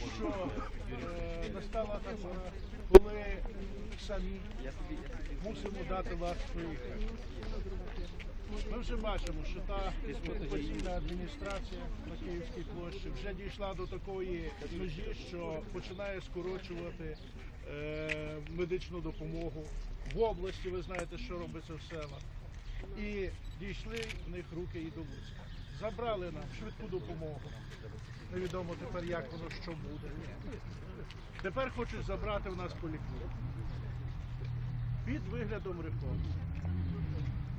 Тому що е, настала та коли самі мусимо дати вас приїхати. Ми вже бачимо, що та окупаційна адміністрація на Київській площі вже дійшла до такої межі, що починає скорочувати е, медичну допомогу. В області ви знаєте, що робиться в селах. І дійшли в них руки і до Луцька. Забрали нам швидку допомогу. Невідомо тепер, як воно що буде. Тепер хочуть забрати в нас поліклініку. Під виглядом реформи.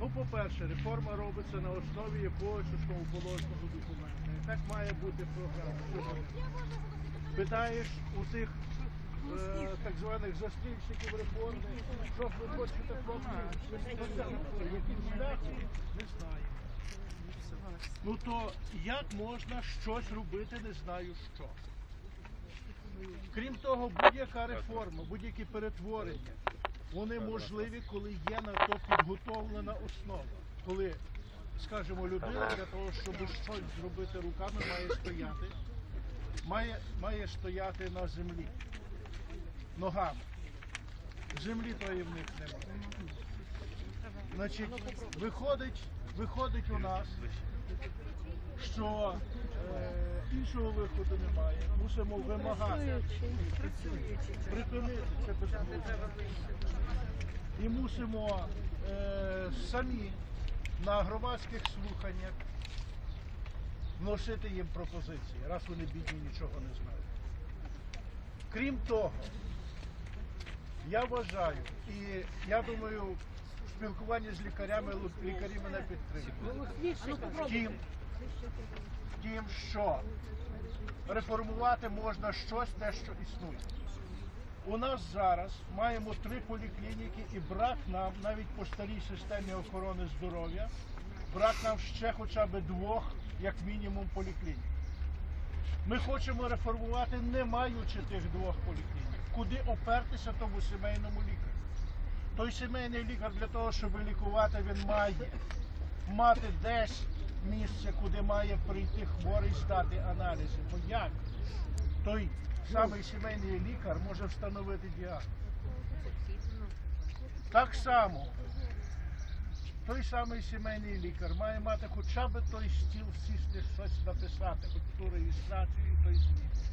Ну, по-перше, реформа робиться на основі якогось основоположного документа. І так має бути програма. Питаєш у цих е, так званих застільщиків реформи, що ви хочете хлопці, шляхом, не знаю. Ну то як можна щось робити, не знаю що. Крім того, будь-яка реформа, будь-які перетворення, вони можливі, коли є на то підготовлена основа. Коли, скажімо, людина для того, щоб щось зробити руками, має стояти, має, має стояти на землі, ногами. Землі тої в них немає. Значить, виходить, виходить у нас, що е, іншого виходу немає. Мусимо вимагати припинити це безглуздя. І мусимо е, самі на громадських слуханнях вносити їм пропозиції, раз вони бідні нічого не знають. Крім того, я вважаю, і я думаю, в спілкуванні з лікарями лікарі мене підтримують. Втім, втім, що реформувати можна щось, те, що існує. У нас зараз маємо три поліклініки і брак нам навіть по старій системі охорони здоров'я, брак нам ще хоча б двох, як мінімум, поліклінік. Ми хочемо реформувати, не маючи тих двох поліклінік. Куди опертися тому сімейному лікарю? Той сімейний лікар для того, щоб лікувати, він має мати десь місце, куди має прийти хворий здати аналізи. Бо як? Той самий сімейний лікар може встановити діагноз. Так само той самий сімейний лікар має мати хоча б той стіл сісти, щось написати, хоч ту реєстрацію, той зміст.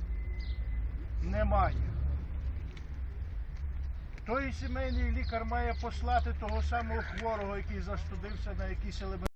Немає. Той сімейний лікар має послати того самого хворого, який застудився на якісь елементи.